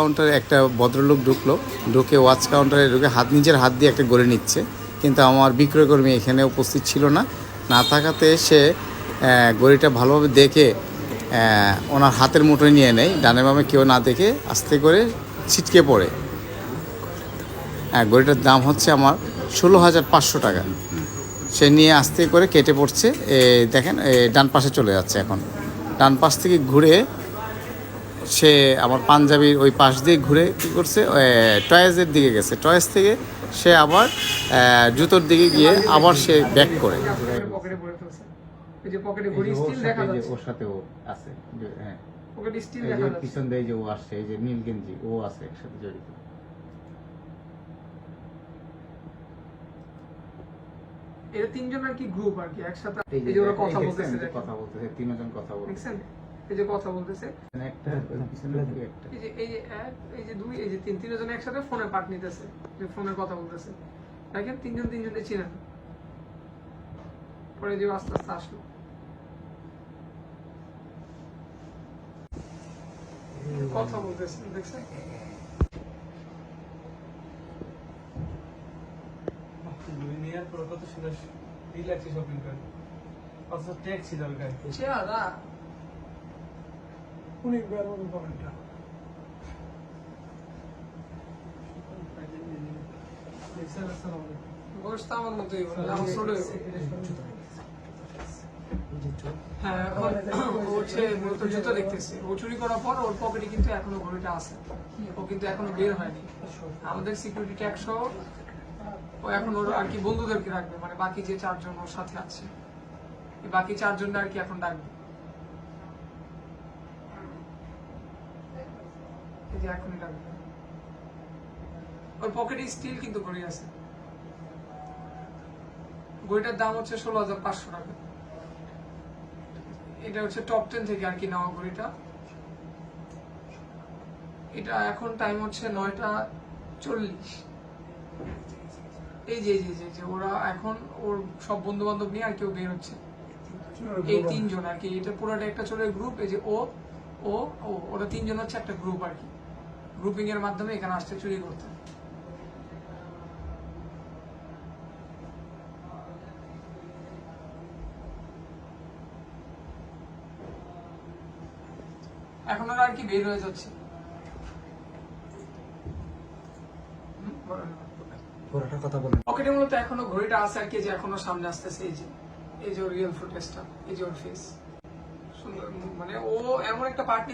কাউন্টারে একটা ভদ্রলোক ঢুকলো ঢুকে ওয়াচ কাউন্টারে ঢুকে হাত নিজের হাত দিয়ে একটা গড়ে নিচ্ছে। কিন্তু আমার বিক্রয়কর্মী এখানে উপস্থিত ছিল না। না থাকাতে সে গড়িটা ভালোভাবে দেখে ওনার হাতের মুঠোয় নিয়ে নেয়। ডানে বামে কেউ না দেখে আস্তে করে ছিটকে পড়ে। হ্যাঁ গড়িটার দাম হচ্ছে আমার ষোলো হাজার পাঁচশো টাকা। সে নিয়ে আস্তে করে কেটে পড়ছে। এ, দেখেন ডান পাশে চলে যাচ্ছে এখন। ডান পাশ থেকে ঘুরে সে আমার পাঞ্জাবির ওই পাশ দিয়ে ঘুরে কী করছে টয়েসের দিকে গেছে। টয়েস থেকে সে আবার জুতোর দিকে গিয়ে আবার সে ব্যাক করে। ওর সাথে ও আছে। হ্যাঁ। পিছন দিয়ে যে ও আসছে এই যে নীল গেঞ্জি ও আছে একসাথে জড়িত। এটা তিনজন আর কি গ্রুপ আর কি একসাথে এই এই যে ওরা কথা বলতেছে। কথা বলতেছে তিনজন কথা বলতেছে। এই যে কথা বলতেছে। একটা এই যে এই যে এক এই যে দুই এই যে তিন তিনজন একসাথে ফোনে পাঠ নিতেছে যে ফোনে কথা বলতেছে। দেখেন তিনজন তিনজনকে চিনেন। পরে যে আস্তে আস্তে আসলো। কথা বলতেছে দেখছেন? কত সুন্দর রিল্যাক্সে শপিং করে অথচ ট্যাক্স চেহারা। অনেক আমার মতোই আমার ছোট হ্যাঁ এখন ও হচ্ছে মূলত জুতো দেখতেছে। ও চুরি করার পর ওর পকেটে কিন্তু এখনও ঘড়িটা আছে। ও কিন্তু এখনও বের হয়নি। আমাদের সিকিউরিটি ট্যাক্স ও এখন ওর আর কি বন্ধুদেরকে রাখবে মানে বাকি যে চারজন ওর সাথে আছে। বাকি চারজনটা আর কি এখন ডাকবে। যে এখনই ডাকবে ওর পকেটে স্টিল কিন্তু ঘড়ি আছে। ঘড়িটার দাম হচ্ছে ষোলো হাজার পাঁচশো টাকা। এটা হচ্ছে টপ টেন থেকে আর কি নেওয়া ঘড়িটা। এটা এখন টাইম হচ্ছে নয়টা চল্লিশ। এই যে যে, যে যে ওরা এখন ওর সব বন্ধু বান্ধব নিয়ে আর কেউ বের হচ্ছে। এই তিনজন আর কি এটা পুরোটা একটা চলে গ্রুপ এই যে ও ও ও ওরা তিনজন হচ্ছে একটা গ্রুপ আর কি। গ্রুপিং এর মাধ্যমে এখানে আসতে চুরি করতে এখন ওরা আর কি বের হয়ে যাচ্ছে। পকেটে মূলত এখনও ঘড়িটা আছে আর কি যে এখনও সামনে আসতেছে এই যে এই যে রিয়েল ফুটেজটা এই যে ওর ফেস সুন্দর মানে ও এমন একটা পার্টি